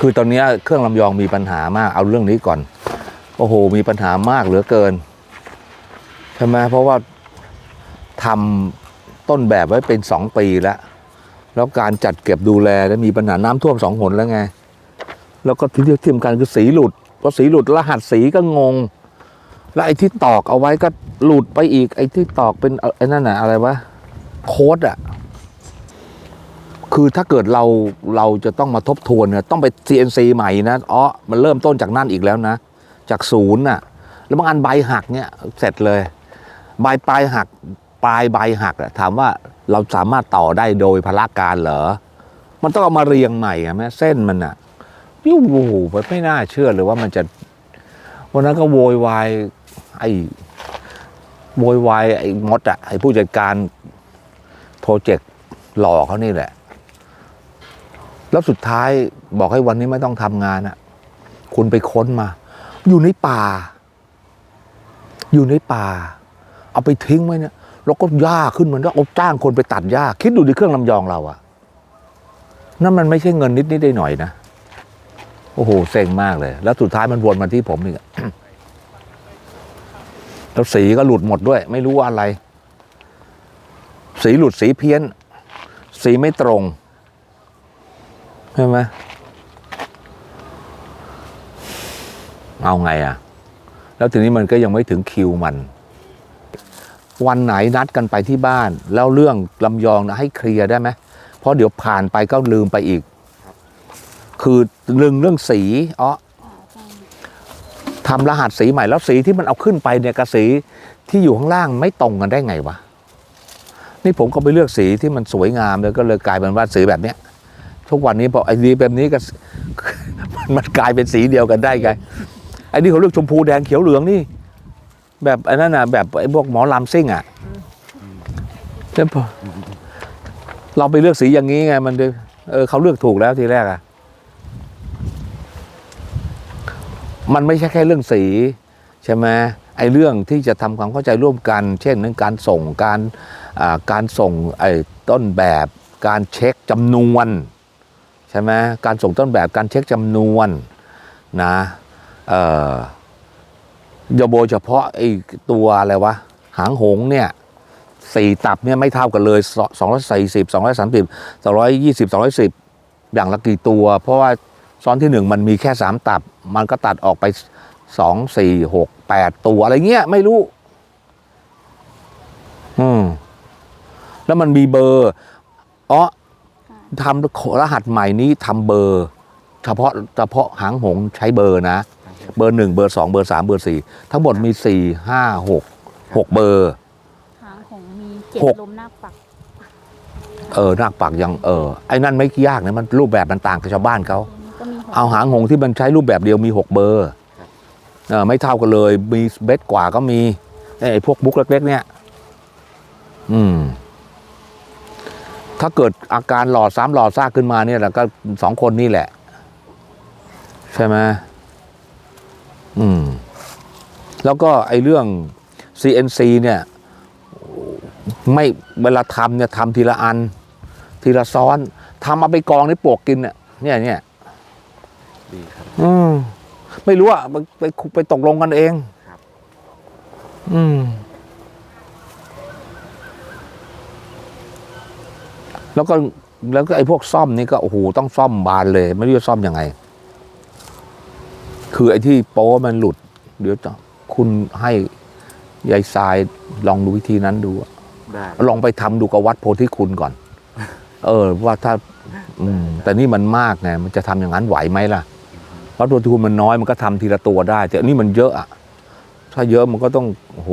คือตอนนี้เครื่องลำยองมีปัญหามากเอาเรื่องนี้ก่อน โอ้โห มีปัญหามากเหลือเกินใช่ไหมเพราะว่าทำต้นแบบไว้เป็นสองปีแล้ว แล้วการจัดเก็บดูแลแล้วมีปัญหาน้ำท่วมสองหนแล้วไง แล้วก็ที่ที่สำคัญคือสีหลุดพอสีหลุดรหัสสีก็งง แล้วไอ้ที่ตอกเอาไว้ก็หลุดไปอีกไอ้ที่ตอกเป็นไอ้นั่นน่ะอะไรวะโค้ดอะ คือถ้าเกิดเราเราจะต้องมาทบทวนเนี่ยต้องไป CNC ใหม่นะอ๋อมันเริ่มต้นจากนั่นอีกแล้วนะ จากศูนย์น่ะแล้วบางอันใบหักเนี่ยเสร็จเลย ใบปลายหักปลายใบหักอะถามว่าเราสามารถต่อได้โดยพละการเหรอ มันต้องเอามาเรียงใหม่อะแม่เส้นมันอะนี่โอ้โหไม่น่าเชื่อเลยว่ามันจะ วันนั้นก็โวยวายไอ้โวยวายไอ้มดอะไอ้ผู้จัดการโปรเจกต์หล่อเขานี่แหละ แล้วสุดท้ายบอกให้วันนี้ไม่ต้องทำงานอะคุณไปค้นมา อยู่ในป่า อยู่ในป่า เอาไปทิ้งไว้เนี่ยแล้วก็หญ้าขึ้นมันแล้วเอาจ้างคนไปตัดหญ้าคิดดูดิเครื่องลำยองเราอะนั่นมันไม่ใช่เงินนิดนิดได้หน่อยนะโอ้โหเซ็งมากเลย แล้วสุดท้ายมันวนมาที่ผมอีกแล้วสีก็หลุดหมดด้วย ไม่รู้ว่าอะไร สีหลุดสีเพี้ยน สีไม่ตรง ใช่ไหมเอาไงอะแล้วทีนี้มันก็ยังไม่ถึงคิวมัน วันไหนนัดกันไปที่บ้าน แล้วเรื่องลำยองนะให้เคลียร์ได้ไหมเพราะเดี๋ยวผ่านไปก็ลืมไปอีก คือเรื่องเรื่องสีอ๋อทำรหัสสีใหม่แล้วสีที่มันเอาขึ้นไปเนี่ยกับสีที่อยู่ข้างล่างไม่ตรงกันได้ไงวะนี่ผมก็ไปเลือกสีที่มันสวยงามแล้วก็เลยกลายเป็นว่าสีแบบเนี้ย ทุกวันนี้พอไอ้ดีแบบนี้ก็มันกลายเป็นสีเดียวกันได้ไงไอ้นี่เขาเลือกชมพูแดงเขียวเหลืองนี่ แบบไอ้นั่นน่ะแบบไอ้พวกหมอลำซิ่งอะแต่พอเราไปเลือกสีอย่างนี้ไง มันเลยเออเขาเลือกถูกแล้วทีแรกอะมันไม่ใช่แค่เรื่องสีใช่ไหมไอ้เรื่องที่จะทำความเข้าใจร่วมกัน เช่นเรื่องการส่งการอ่าการส่งไอ้ต้นแบบ การเช็คจำนวน ใช่ไหมการส่งต้นแบบการเช็คจำนวนนะเอ่อโดยเฉพาะไอ้ตัวอะไรวะ หางหงเนี่ยสี่ตับเนี่ยไม่เท่ากันเลยสองร้อยสี่สิบสองร้อยสามสิบสองร้อยยี่สิบสองร้อยสิบอย่างละกี่ตัว เพราะว่าซ้อนที่หนึ่งมันมีแค่สามตับ มันก็ตัดออกไปสองสี่หกแปดตัวอะไรเงี้ยไม่รู้ อืมแล้วมันมีเบอร์อ๋อ ทำรหัสใหม่นี้ทำเบอร์ เฉพาะเฉพาะหางหงส์ใช้เบอร์นะ เบอร์หนึ่งเบอร์สองเบอร์สามเบอร์สี่ทั้งหมดมีสี่ห้าหกหกเบอร์หางของมีเจ็ดหกลมนาคปัก เออนาคปักยังเออไอ้นั่นไม่ยากนะมันรูปแบบมันต่างกับชาวบ้านเขาก็มีหกเอาหางหงส์ที่มันใช้รูปแบบเดียวมีหกเบอร์เออไม่เท่ากันเลยมีเบ็ดกว่าก็มีไอ้พวกบุ๊กเล็กๆเนี่ย อืม ถ้าเกิดอาการหลอดซ้ำหลอดซากขึ้นมาเนี่ยแล้วก็สองคนนี่แหละ ใช่ไหมอืม แล้วก็ไอ้เรื่อง CNC เนี่ย ไม่เวลาทำเนี่ยทำทีละอัน ทีละซ้อนทำเอาไปกองในปลวกกินเนี่ยเนี่ยเนี่ยดีครับ อืม ไม่รู้อะไปไปไปตกลงกันเอง ครับ อืม แล้วก็แล้วก็ไอ้พวกซ่อมนี่ก็โอ้โหต้องซ่อมบานเลย ไม่รู้จะซ่อมยังไง คือไอ้ที่โป้มันหลุด เดี๋ยวจะคุณให้ยายทรายลองดูวิธีนั้นดูอะได้ลองไปทำดูกับวัดโพธิคุณก่อน เออ ว่าถ้า อืม แต่นี่มันมากไงมันจะทำอย่างนั้นไหวไหมล่ะวัดโพธิคุณมันน้อยมันก็ทำทีละตัวได้ แต่อันนี่มันเยอะอะถ้าเยอะมันก็ต้องโอ้โห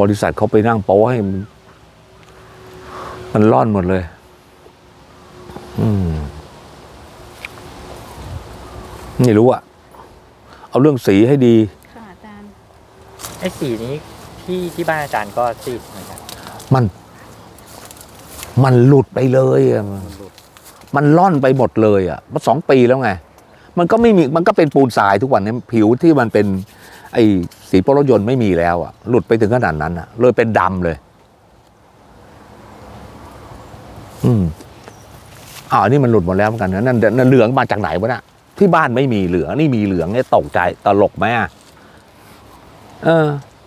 บริษัทเขาไปนั่งโป๊ให้ มันมันร่อนหมดเลย อืมไม่รู้อะเอาเรื่องสีให้ดี ค่ะอาจารย์ ไอ้สีนี้ที่ที่บ้านอาจารย์ก็ซีดเหมือนกันมัน มันหลุดไปเลยอะ มันหลุดมันล่อนไปหมดเลยอะมันสองปีแล้วไง มันก็ไม่มี มันก็เป็นปูนทรายทุกวันนี้ผิวที่มันเป็น ไอ้สีโปรถยนต์ไม่มีแล้วอะ หลุดไปถึงขนาดนั้นอะ เลยเป็นดำเลย อืมอ้าวอันนี้มันหลุดหมดแล้วเหมือนกันนะนั่นนั่นเหลืองมาจากไหนวะน่ะที่บ้านไม่มีเหลืองนี่มีเหลืองเนี่ยตกใจตลกไหมอะเออ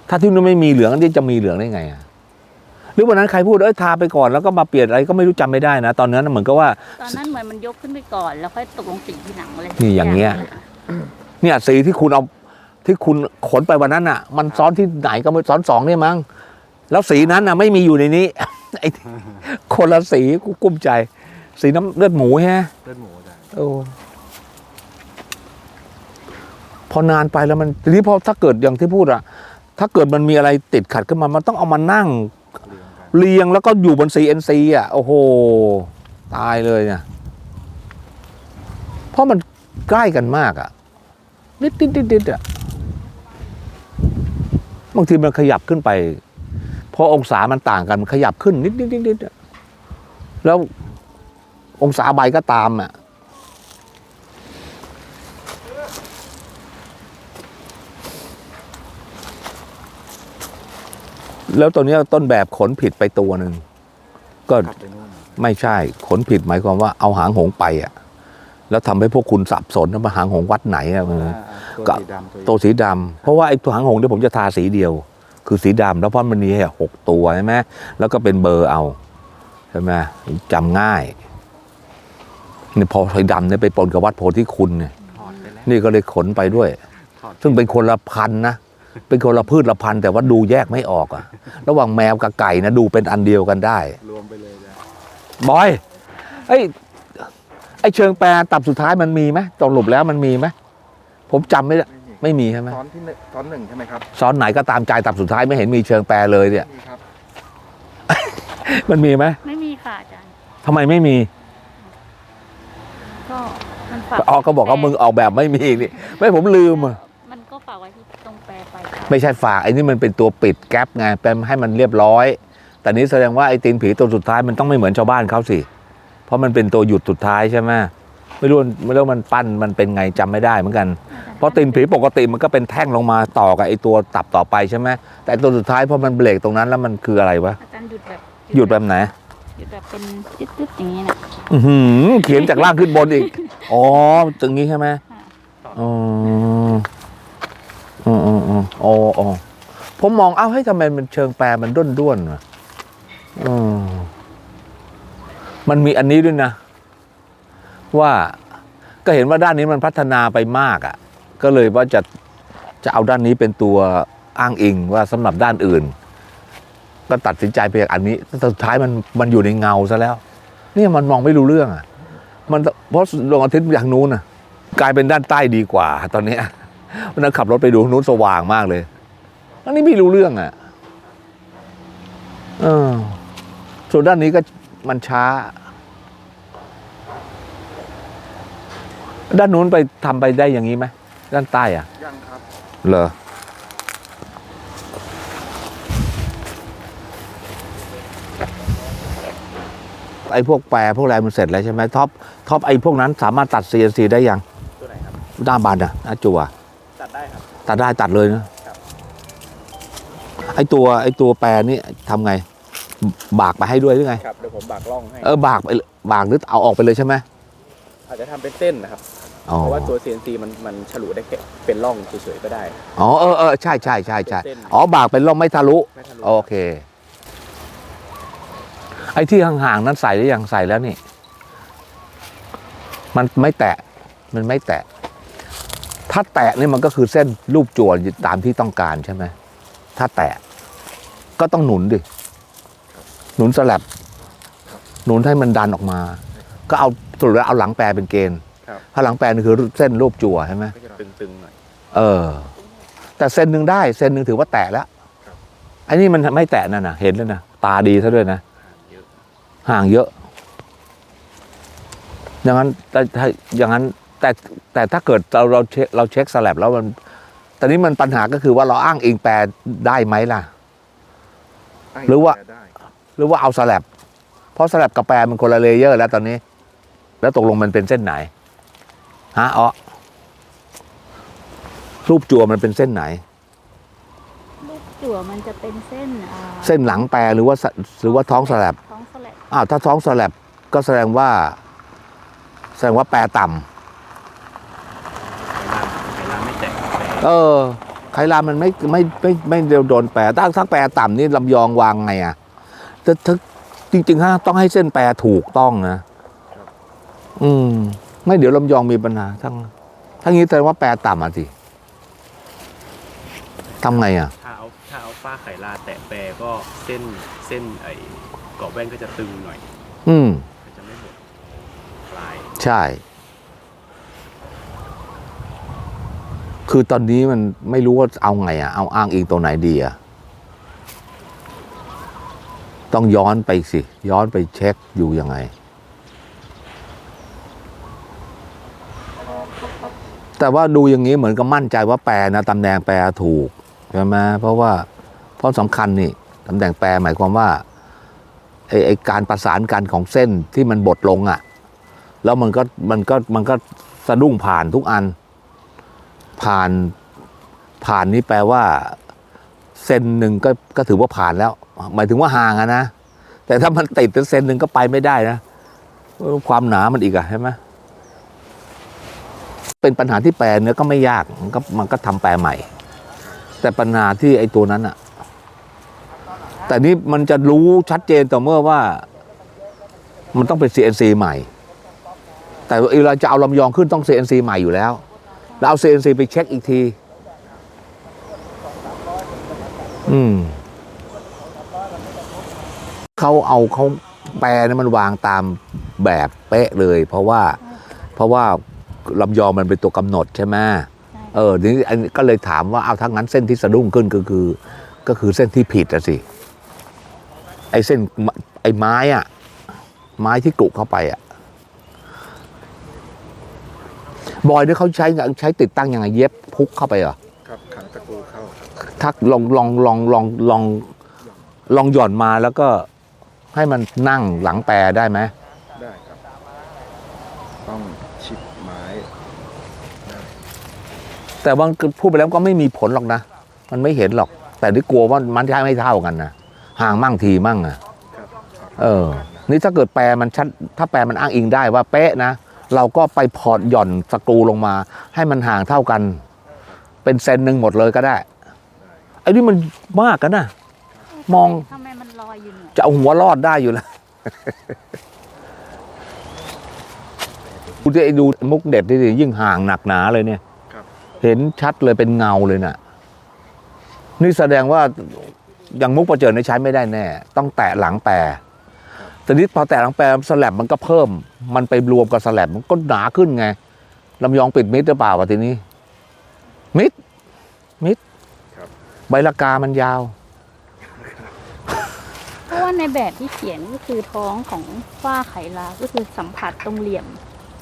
ถ้าที่นู้นไม่มีเหลืองนี่จะมีเหลืองได้ไงอะหรือวันนั้นใครพูดเอ้ยทาไปก่อนแล้วก็มาเปลี่ยนอะไรก็ไม่รู้จำไม่ได้นะตอนนั้นเหมือนกับว่าตอนนั้นเหมือนมันยกขึ้นไปก่อนแล้วค่อยตกลงสีที่หลังอะไรนี่อย่างเงี้ยเนี่ยสีที่คุณเอาที่คุณขนไปวันนั้นอะ มันซ้อนที่ไหนก็ไม่ซ้อนสองเนี่ยมั้งแล้วสีนั้นอะ ไม่มีอยู่ในนี้ไอ้ คนละสีกูกุ้มใจ สีน้ำเลือดหมูฮะเลือดหมูอาจารย์โอ้พอนานไปแล้วมันทีนี้พอถ้าเกิดอย่างที่พูดอะถ้าเกิดมันมีอะไรติดขัดขึ้นมา มันต้องเอามานั่ง เรียงกันเรียงแล้วก็อยู่บน CNC อะ โอ้โห ตายเลยเนี่ยเพราะมันใกล้กันมากอะนิดนิดนิดนิดอะบางทีมันขยับขึ้นไปเพราะองศามันต่างกันมันขยับขึ้นนิดนิดนิดนิดอะ แล้วองศาใบก็ตามอะแล้วตัวเนี้ยต้นแบบขนผิดไปตัวหนึ่งก็กลับไปนู่นไม่ใช่ขนผิดหมายความว่าเอาหางหงไปอะ แล้วทำให้พวกคุณสับสนว่าหางหงวัดไหนอะเอออ่าตัวก็สีดำตัวตัวสีดำเพราะว่าไอ้ตัวหางหงเนี่ยผมจะทาสีเดียว คือสีดำแล้วเพราะมันมีแค่หกตัวใช่ไหมแล้วก็เป็นเบอร์เอาใช่ไหมจำง่ายนี่พอสีดำเนี่ยไปปนกับวัดโพธิคุณเนี่ยถอดไปแล้วนี่ก็เลยขนไปด้วยถอดซึ่งเป็นคนละพันธุ์นะ เป็นคนละพืชละพันธุ์แต่ว่าดูแยกไม่ออกอะระหว่างแมวกับไก่นะดูเป็นอันเดียวกันได้รวมไปเลยนะบอยไอ้ไอ้เชิงแปรตับสุดท้ายมันมีไหมตกหลุบแล้วมันมีไหมผมจำไม่ได้ไม่มีไม่มีใช่ไหมซ้อนที่หนึ่งซ้อนหนึ่งใช่ไหมครับซ้อนไหนก็ตามใจตับสุดท้ายไม่เห็นมีเชิงแปรเลยเนี่ยมีครับมันมีไหมไม่มี ค่ะอาจารย์ ทำไมไม่มีก็มันฝากอ๋อก็บอกว่ามึงออกแบบไม่มีนี่ไม่ผมลืมอะมันก็ฝากไว้ที่ตรงแปรไปไม่ใช่ฝากไอ้นี่มันเป็นตัวปิดแก๊ปไงเป็นให้มันเรียบร้อย แต่นี้แสดงว่าไอ้ตีนผีตัวสุดท้ายมันต้องไม่เหมือนชาวบ้านเขาสิ เพราะมันเป็นตัวหยุดสุดท้ายใช่ไหมไม่รู้ไม่รู้มันปั้นมันเป็นไงจำไม่ได้เหมือนกัน เพราะตีนผีปกติมันก็เป็นแท่งลงมาต่อกับไอ้ตัวตับต่อไปใช่ไหมแต่ตัวสุดท้ายพอมันเบรกตรงนั้นแล้วมันคืออะไรวะอาจารย์หยุดแบบหยุดแบบไหน หยุดแบบเป็นยึดๆอย่างนี้นะอื้อหือเขียนจากล่างขึ้นบนอีก อ๋อตรงนี้ใช่ไหมอ๋ออ๋ออ๋ออ๋ออ๋ออ๋อผมมองเอ้าให้ยทำไมมันเชิงแปรมันด้นด้วนๆวะอืมมันมีอันนี้ด้วยนะ ว่าก็เห็นว่าด้านนี้มันพัฒนาไปมากอะ่ะ ก็เลยว่าจะจะเอาด้านนี้เป็นตัวอ้างอิงว่าสำหรับด้านอื่น ก็ตัดสินใจไปอย่างอันนี้แต่สุดท้ายมันมันอยู่ในเงาซะแล้ว เนี่ยมันมองไม่รู้เรื่องอะ มันเพราะดวงอาทิตย์อย่างนู้นน่ะ กลายเป็นด้านใต้ดีกว่า ตอนเนี้ยวันนั้นขับรถไปดูนู้นสว่างมากเลยอันนี้ไม่รู้เรื่องอะเออส่วนด้านนี้ก็มันช้า ด้านนู้นไปทำไปได้อย่างนี้ไหมด้านใต้อะยังครับเหรอ ไอ้พวกแปรพวกอะไรมันเสร็จแล้วใช่ไหมท็อปท็อปไอ้พวกนั้นสามารถตัด CNC ได้ยังตัวไหนครับด้านบานอะหน้าจัวตัดได้ครับตัดได้ตัดเลยนะครับไอ้ตัวไอ้ตัวแปรนี่ทำไง บากไปให้ด้วยหรือไงครับเดี๋ยวผมบากล่องให้เออบากไปบากหรือเอาออกไปเลยใช่ไหมอาจจะทำเป็นเส้นนะครับอ๋อเพราะว่าตัว CNC มันมันฉลุได้แค่เป็นร่องเฉยๆก็ได้ อ๋อเออเออใช่ใช่ใช่ใช่เป็นเส้นอ๋อบากเป็นร่องไม่ทะลุไม่ทะลุโอเค ไอ้ที่ห่างๆนั้นใส่หรือยังใส่แล้วนี่ มันไม่แตะ มันไม่แตะ ถ้าแตะนี่มันก็คือเส้นรูปจวนตามที่ต้องการใช่ไหมถ้าแตะ ก็ต้องหนุนดิ หนุนสลับ หนุนให้มันดันออกมา ก็เอาสรุปแล้วเอาหลังแปรเป็นเกณฑ์ครับถ้าหลังแปรนี่คือเส้นรูปจั่วใช่ไหมก็จะตึงๆหน่อย เออ แต่เซนหนึ่งได้เซนหนึ่งถือว่าแตะแล้วครับไอ้นี่มันไม่แตะนั่นนะเห็นแล้วนะ ตาดีซะด้วยนะเยอะ ห่างเยอะอย่างนั้นแต่ถ้าอย่างนั้นแต่แต่ถ้าเกิดเราเราเช็คเราเช็คสลับแล้วมันแต่นี้มันปัญหาก็คือว่าเราอ้างอิงแปลได้ไหมล่ะ หรือว่าได้หรือว่าเอาสลับเพราะสลับกับแปรมันคนละเลเยอร์ แล้วตอนนี้ แล้วตกลงมันเป็นเส้นไหนฮะอ๋อรูปจั่วมันเป็นเส้นไหนลูกจั่วมันจะเป็นเส้นอ่าเส้นหลังแปรหรือว่าสหรือว่าท้องสลับท้องสลับ อ้าวถ้าท้องสลับก็แสดงว่า แสดงว่าแปรต่ำไขลานไม่แตกแปรเออไคลามันไม่ไม่ไม่ไม่เร็วโดนแปรถ้าถ้าแปรต่ำนี่ลำยองวางไงอะถ้าถ้าจริงๆฮะต้องให้เส้นแปรถูกต้องนะอืม ไม่เดี๋ยวลำยองมีปัญหาทั้งทั้งนี้แสดงว่าแปรต่ำอะสิทำไงอะถ้าเอาถ้าเอาฝ้าไขลาแตะแปรก็เส้นเส้นไอ้ กรอบแว่นก็จะตึงหน่อย อืมก็จะไม่หมดปลายใช่ คือตอนนี้มันไม่รู้ว่าเอาไงอะเอาอ้างอิงตัวไหนดีอะต้องย้อนไปสิ ย้อนไปเช็คอยู่ยังไง แต่ว่าดูอย่างนี้เหมือนกับมั่นใจว่าแปรนะตำแหน่งแปรถูกใช่ไหมเพราะว่าเพราะสำคัญนี่ตำแหน่งแปรหมายความว่า ไอ้ไอการประสานกันของเส้นที่มันบดลงอะ แล้วมันก็มันก็มันก็สะดุ้งผ่านทุกอัน ผ่านผ่านนี่แปลว่าเซนหนึ่งก็ก็ถือว่าผ่านแล้ว หมายถึงว่าห่างอะนะแต่ถ้ามันติดเซนหนึ่งก็ไปไม่ได้นะความหนามันอีกอะใช่ไหมเป็นปัญหาที่แปลเนื้อก็ไม่ยากมันก็มันก็ทำแปลใหม่ แต่ปัญหาที่ไอ้ตัวนั้นอะ แต่นี่มันจะรู้ชัดเจนต่อเมื่อว่า มันต้องเป็น CNC ใหม่ แต่เวลาจะเอาลำยองขึ้นต้อง CNC ใหม่อยู่แล้ว แล้วเอา CNC ไปเช็คอีกที อืมเขาเอาเขาแปลนี่มันวางตามแบบเป๊ะเลย เพราะว่าเพราะว่าลำยองมันเป็นตัวกำหนดใช่ไหมเออทีนี้อันนี้ก็เลยถามว่าเอาทั้งนั้นเส้นที่สะดุ้งขึ้นก็คือ ก็คือเส้นที่ผิดอะสิ ไอ้เส้นมไอ้ไม้อะไม้ที่กลุเข้าไปอะบอยเนี่ยเขาใช้ใช้ติดตั้งยังไงเย็บพุกเข้าไปเหรอครับขันตะปูเข้าครับทักลองลองลองลองลองลองหย่อนมาแล้วก็ให้มันนั่งหลังแปรได้ไหมได้ครับ ต้องชิดไม้ได้แต่ว่าพูดไปแล้วก็ไม่มีผลหรอกนะ มันไม่เห็นหรอก แต่ที่กลัวว่ามันใช้ไม่เท่ากันนะ ห่างมั่งทีมั่งอะครับเออ นี่ถ้าเกิดแปรมันชัดถ้าแปรมันอ้างอิงได้ว่าเป๊ะนะเราก็ไปพอร์ตหย่อนสกรูลงมา ให้มันห่างเท่ากัน เป็นเซนหนึ่งหมดเลยก็ได้ไอ้นี่มันมากกันนะมองทำไมมันลอยอยู่เนี่ยจะเอาหัวรอดได้อยู่แล้วดูที่ไอ้ดูมุกเด็ดที่ดิยิ่งห่างหนักหนาเลยเนี่ยครับเห็นชัดเลยเป็นเงาเลยน่ะ นี่แสดงว่า อย่างมุกประเจิดในยใช้ไม่ได้แน่ ต้องแตะหลังแปรแต่นี้พอแตะหลังแปรสลับมันก็เพิ่ม มันไปรวมกับสลับมันก็หนาขึ้นไงลำยองปิดมิดหรือเปล่าวะทีนี้ มิดมิดครับใบละกามันยาว เพราะว่าในแบบที่เขียนก็คือท้องของฝ้าไขลาก็คือสัมผัสตรงเหลี่ยม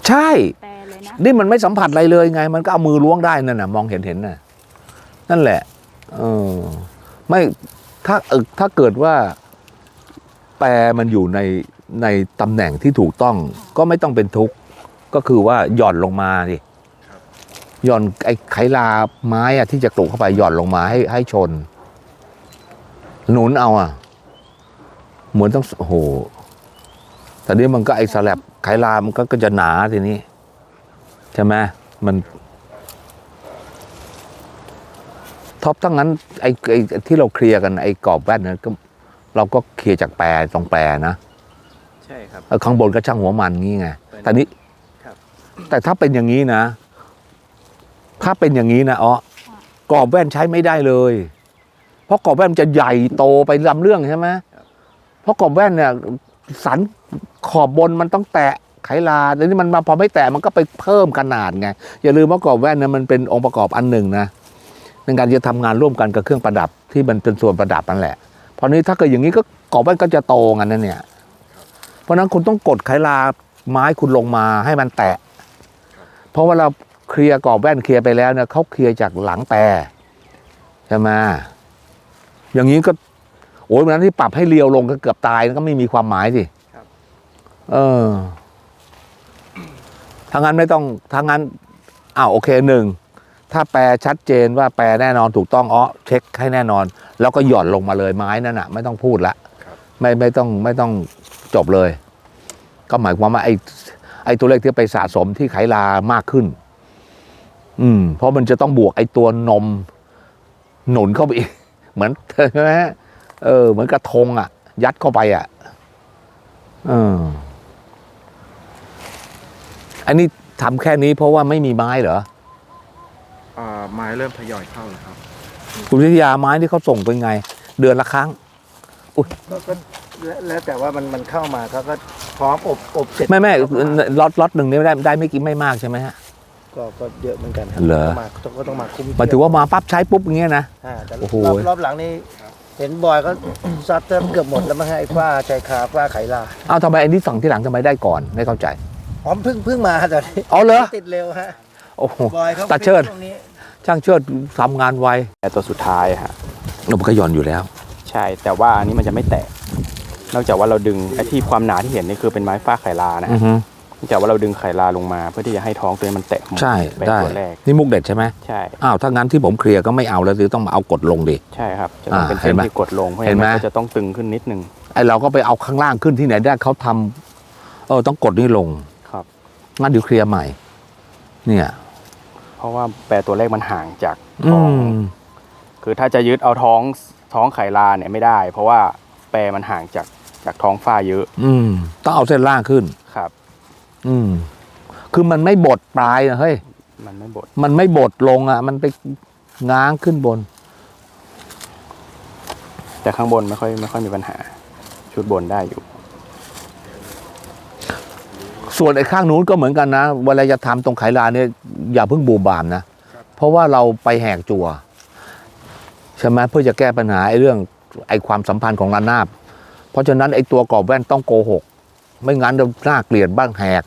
ใช่แปรเลยนะนี่มันไม่สัมผัสอะไรเลยไง มันก็เอามือล้วงได้นั่นน่ะ มองเห็นเห็นน่ะ นั่นแหละเออไม่ ถ้าเออถ้าเกิดว่าแปรมันอยู่ในในตำแหน่งที่ถูกต้องก็ไม่ต้องเป็นทุกข์ก็คือว่าหย่อนลงมาดิครับหย่อนไอ้ไขลาไม้อะที่จะกลุกเข้าไปหย่อนลงมาให้ให้ชน หนุนเอาอะ เหมือนต้องโอ้โหแต่นี้มันก็ไอ้สลับไขลามันก็ก็จะหนาทีนี้ ใช่ไหมมัน ท็อปทั้งนั้นไอ้ไอ้ที่เราเคลียร์กันไอ้กรอบแว่นนะก็เราก็เคลียร์จากแปรตรงแปรนะใช่ครับเออข้างบนก็ช่างหัวมันงี้ไงเป็นแต่นี้ครับแต่ถ้าเป็นอย่างนี้นะ ถ้าเป็นอย่างนี้นะอ๋อกรอบแว่นใช้ไม่ได้เลย เพราะกรอบแว่นมันจะใหญ่โตไปลำเรื่องใช่ไหมเพราะกรอบแว่นเนี่ยสันขอบบนมันต้องแตะไขลาแต่นี่มันมาพอไม่แตะมันก็ไปเพิ่มขนาดไง อย่าลืมว่ากรอบแว่นเนี่ยมันเป็นองค์ประกอบอันหนึ่งนะ ในการจะทำงานร่วมกันกับเครื่องประดับที่มันเป็นส่วนประดับนั่นแหละ เพราะนี้ถ้าเกิดอย่างนี้ก็กรอบแว่นก็จะโตกันนั่นเนี่ย เพราะนั้นคุณต้องกดไขลาไม้คุณลงมาให้มันแตะ เพราะว่าเราเคลียร์กรอบแว่นเคลียร์ไปแล้วเนี่ยเขาเคลียร์จากหลังแปรใช่ไหมอย่างนี้ก็ โอ้ยวันนั้นที่ปรับให้เลียวลงก็เกือบตายก็ไม่มีความหมายสิครับเออถ้างั้นไม่ต้องถ้างั้นอ้าวโอเคหนึ่ง ถ้าแปลชัดเจนว่าแปลแน่นอนถูกต้องอ๋อเช็คให้แน่นอน แล้วก็หย่อนลงมาเลยไม้นั่นน่ะ ไม่ต้องพูดละไม่ไม่ต้องไม่ต้องจบเลย ก็หมายความว่าไอ้ไอ้ตัวเลขที่ไปสะสมที่ไขลามากขึ้น อืม เพราะมันจะต้องบวกไอ้ตัวนม หนุนเข้าไปอีก เหมือนใช่ไหมเออ เหมือนกระทงอะ ยัดเข้าไปอะเอออันนี้ทำแค่นี้เพราะว่าไม่มีไม้เหรอ อ่าไม้เริ่มทยอยเข้าแล้วครับคุณวิทยาไม้ที่เขาส่งเป็นไง เดือนละครั้ง ก็ก็แล้วแล้วแต่ว่ามันมันเข้ามาเขาก็พร้อมอบอบเสร็จไม่ไม่ล็อตล็อตหนึ่งนี่ได้ได้ไม่กี่ไม่มากใช่ไหมฮะ ก็ก็เยอะเหมือนกันครัเหรอ ต้องมาต้องก็ต้องมาคุ้มหมายถึงว่ามาปั๊บใช้ปุ๊บอย่างเงี้ยนะ อ่าแต่โอ้โหรอบรอบหลังนี่เห็นบอยก็ ซัดเติมเกือบหมดแล้วมั้งฮะไอ้ฝ้าใจคาฝ้าไขลาเอาทำไมอันนี้สั่งที่หลังทำไมได้ก่อนไม่เข้าใจพร้อมเพิ่งเพิ่งมาตอนนี้อ๋อเหรอ ติดเร็วฮะ โอ้โหบอยเขาตาเชิดตรงนี้ช่างเชิดทำงานไวแต่ตัวสุดท้ายฮะมันก็หย่อนอยู่แล้ว ใช่ แต่ว่าอันนี้มันจะไม่แตก นอกจากว่าเราดึงไอ้ที่ความหนาที่เห็นนี่คือเป็นไม้ฝ้าไขลานะอืฮะอฮึนอกจากว่าเราดึงไขลาลงมา เพื่อที่จะให้ท้องตัวนี้มันแตะหมดใช่เป็นได้ตัวแรกนี่มุกเด็ดใช่ไหมใช่อ้าวถ้างั้นที่ผมเคลียร์ก็ไม่เอาแล้วสิต้องมาเอากดลงดิใช่ครับจะต้องอ่าเป็นเห็เส้นนไหมที่กดลงเพราะเห็ฉะนไหมนั้นมันก็จะต้องตึงขึ้นนิดนึงไอเราก็ไปเอาข้างล่างขึ้นที่ไหนได้เขาทำเออต้องกดนี่ลงครับงั้นเดี๋ยวเคลียร์ใหม่ เนี่ยเพ ราะว่าแปรตัวเลขมันห่างจากอืท้องมคือถ้าจะยึดเอาท้องท้องไขลาเนี่ยไม่ได้ เพราะว่าแปรมันห่างจากจากท้องฝ้าเยอะ อืมต้องเอาเส้นล่างขึ้นครับ อืม คือมันไม่บดปลายนะเฮ้ยมันไม่บดมันไม่บดลงอะ มันไปง้างขึ้นบน แต่ข้างบนไม่ค่อยไม่ค่อยมีปัญหา ชุดบนได้อยู่ ส่วนไอ้ข้างนู้นก็เหมือนกันนะ เวลาจะทำตรงไขลานเนี่ยอย่าเพิ่งบูมบามนะ เพราะว่าเราไปแหกจั่วใช่ไหมเพื่อจะแก้ปัญหาไอ้เรื่องไอ้ความสัมพันธ์ของระนาบ เพราะฉะนั้นไอ้ตัวกรอบแว่นต้องโกหก ไม่งั้นจะน่าเกลียดบ้างแหก